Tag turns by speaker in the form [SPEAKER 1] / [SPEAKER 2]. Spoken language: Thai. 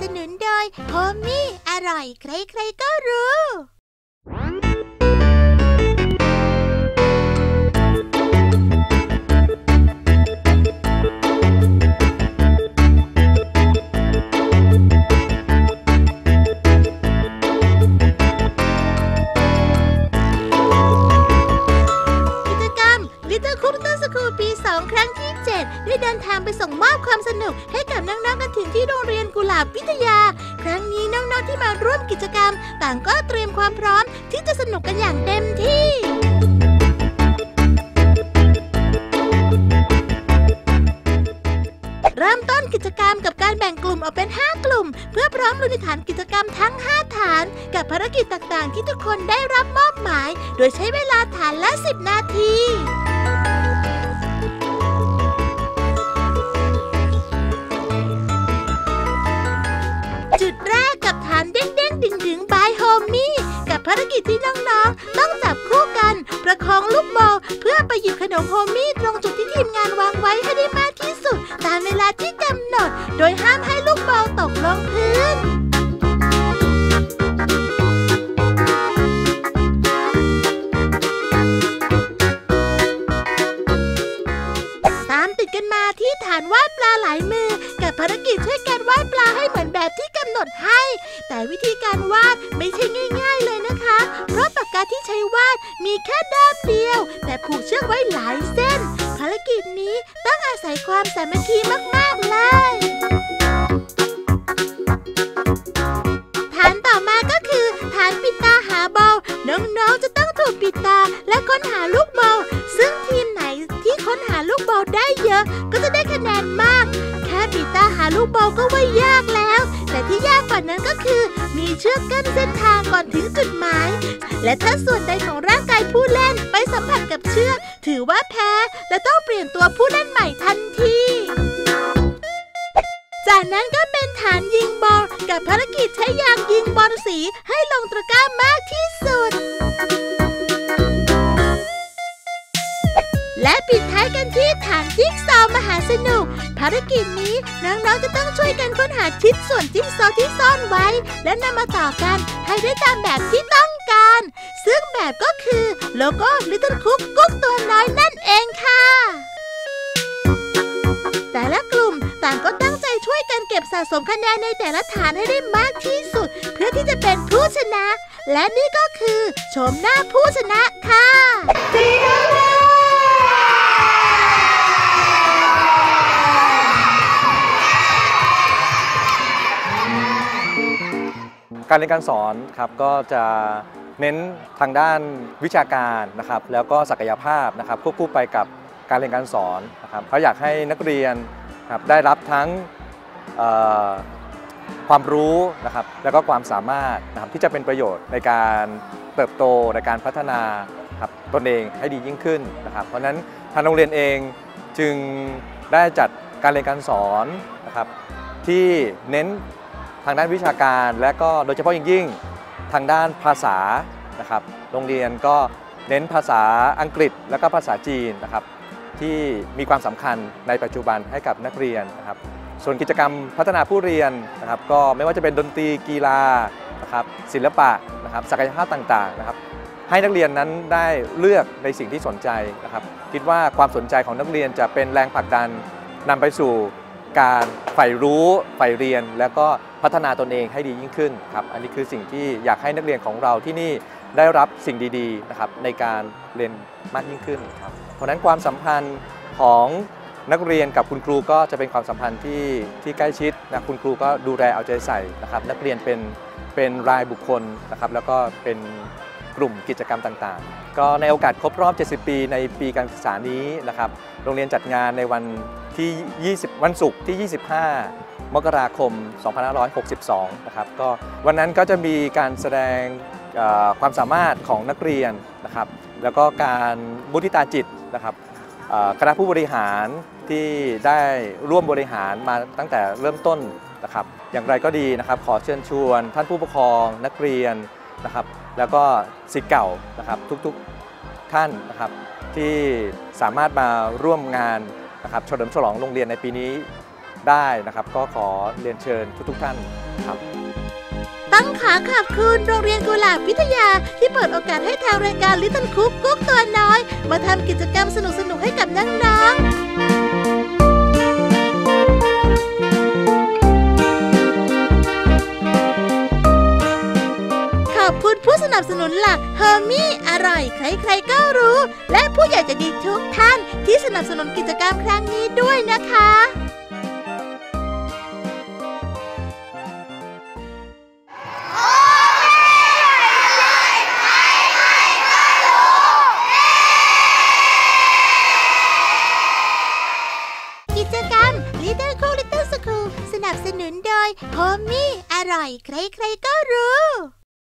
[SPEAKER 1] สนุนโดยโฮมี่อร่อยใครๆก็รู้ School ปี2ครั้งที่ 7 ได้เดินทางไปส่งมอบความสนุกให้กับน้องๆกันถึงที่โรงเรียนกุหลาบวิทยา ครั้งนี้น้องๆที่มาร่วมกิจกรรม ต่างก็เตรียมความพร้อมที่จะสนุกกันอย่างเต็มที่เริ่มต้นกิจกรรมกับการแบ่งกลุ่มออกเป็น 5 กลุ่ม เพื่อพร้อมลุยฐานกิจกรรมทั้ง 5 ฐาน กับภารกิจต่างๆ ที่ทุกคนได้รับมอบหมาย โดยใช้เวลาฐานละ 10 นาที ไปหยิบขนมโฮมี่ตรงจุดที่ทีมงานวางไว้ให้ได้มากที่สุด ตามเวลาที่กำหนด โดยห้ามให้ลูกบอลตกลงพื้นตามติดกันมาที่ฐานวาดปลาหลายมือ กับภารกิจช่วยกันวาดปลาให้เหมือนแบบที่กำหนดให้ แต่วิธีการวาดไม่ใช่ง่าย ๆ เลยเพราที่ใช้วาดมีแค่ด้ามเดียว แต่ผูกเชือกไว้หลายเส้น ภารกิจนี้ต้องอาศัยความสามัคคีมาก ๆ เลยฐานต่อมาก็คือฐานปิดตาหาบอลน้องๆจะต้องถูกปิดตาและค้นหาลูกบอลซึ่งทีมไหนที่ค้นหาลูกบอลได้เยอะก็จะได้ ปิดตาหาลูกบอลก็ว่ายากแล้ว แต่ที่ยากกว่านั้นก็คือ มีเชือกกั้นเส้นทางก่อนถึงจุดหมาย และถ้าส่วนใดของร่างกายผู้เล่นไปสัมผัสกับเชือก ถือว่าแพ้ และต้องเปลี่ยนตัวผู้เล่นใหม่ทันทีจากนั้นก็เป็นฐานยิงบอลกับภารกิจใช้ยางยิงบอลสีให้ลงตะกร้ามากที่สุด และปิดท้ายกันที่ฐานจิ๊กซอว์มหาสนุก ภารกิจนี้น้องๆจะต้องช่วยกันค้นหาชิ้นส่วนจิ๊กซอวที่ซ่อนไว้ และนำมาต่อกันให้ได้ตามแบบที่ต้องการ ซึ่งแบบก็คือโลโก้ Little Cook กุ๊กตัวน้อยนั่นเองค่ะ แต่ละกลุ่มต่างก็ตั้งใจช่วยกันเก็บสะสมคะแนนในแต่ละฐานให้ได้มากที่สุด เพื่อที่จะเป็นผู้ชนะ และนี่ก็คือโฉมหน้าผู้ชนะค่ะ
[SPEAKER 2] การเรียนการสอนครับก็จะเน้นทางด้านวิชาการนะครับแล้วก็ศักยภาพนะครับควบคู่ไปกับการเรียนการสอนนะครับเขาอยากให้นักเรียนครับได้รับทั้งความรู้นะครับแล้วก็ความสามารถนะครับที่จะเป็นประโยชน์ในการเติบโตในการพัฒนาครับตนเองให้ดียิ่งขึ้นนะครับ เพราะฉะนั้นทางโรงเรียนเองจึงได้จัดการเรียนการสอนนะครับที่เน้น ทางด้านวิชาการ และก็โดยเฉพาะอย่างยิ่งทางด้านภาษานะครับโรงเรียนก็เน้นภาษาอังกฤษและก็ภาษาจีนนะครับที่มีความสำคัญในปัจจุบันให้กับนักเรียนนะครับส่วนกิจกรรมพัฒนาผู้เรียนนะครับก็ไม่ว่าจะเป็นดนตรีกีฬานะครับศิลปะนะครับศักยภาพต่างๆนะครับให้นักเรียนนั้นได้เลือกในสิ่งที่สนใจนะครับคิดว่าความสนใจของนักเรียนจะเป็นแรงผลักดันนำไปสู่ การใฝ่รู้ใฝ่เรียน แล้วก็พัฒนาตนเองให้ดียิ่งขึ้นครับอันนี้คือสิ่งที่อยากให้นักเรียนของเราที่นี่ได้รับสิ่งดีๆนะครับในการเรียนมากยิ่งขึ้นครับเพราะฉะนั้นความสัมพันธ์ของนักเรียนกับคุณครูก็จะเป็นความสัมพันธ์ที่ที่ใกล้ชิดนะคุณครูก็ดูแลเอาใจใส่นะครับนักเรียนเป็นเป็นรายบุคคลนะครับแล้วก็เป็นกลุ่มกิจกรรมต่างๆ ก็ในโอกาสครบรอบ 70 ปีในปีการศึกษานี้นะครับโรงเรียนจัดงานในวัน ที่ 20 วันศุกร์ที่ 25 มกราคม 2562 นะครับ ก็วันนั้นก็จะมีการแสดงความสามารถของนักเรียนนะครับ แล้วก็การมุทิตาจิตนะครับคณะผู้บริหารที่ได้ร่วมบริหารมาตั้งแต่เริ่มต้นนะครับ อย่างไรก็ดีนะครับ ขอเชิญชวนท่านผู้ปกครองนักเรียนนะครับ แล้วก็ศิษย์เก่านะครับทุกๆท่านนะครับที่สามารถมาร่วมงาน นะครับเฉลิมฉลองโรงเรียนในปีนี้ได้นะครับ ก็ขอเรียนเชิญทุกๆท่านครับ
[SPEAKER 1] ตั้งขาขอบคุณโรงเรียนกุหลาบวิทยา ที่เปิดโอกาสให้ทางรายการลิตเติ้ลคุกกุ๊กตัวน้อย มาทำกิจกรรมสนุกๆให้กับน้องๆ บสนุนหลักเฮอร์มี่อร่อย ใครๆก็รู้ และผู้ใหญ่จะดีทุกท่านที่สนับสนุนกิจกรรมครั้งนี้ด้วยนะคะกิจกรรม Little Cool Little School สนับสนุนโดย h o m มี่อร่อย ใครๆก็รู้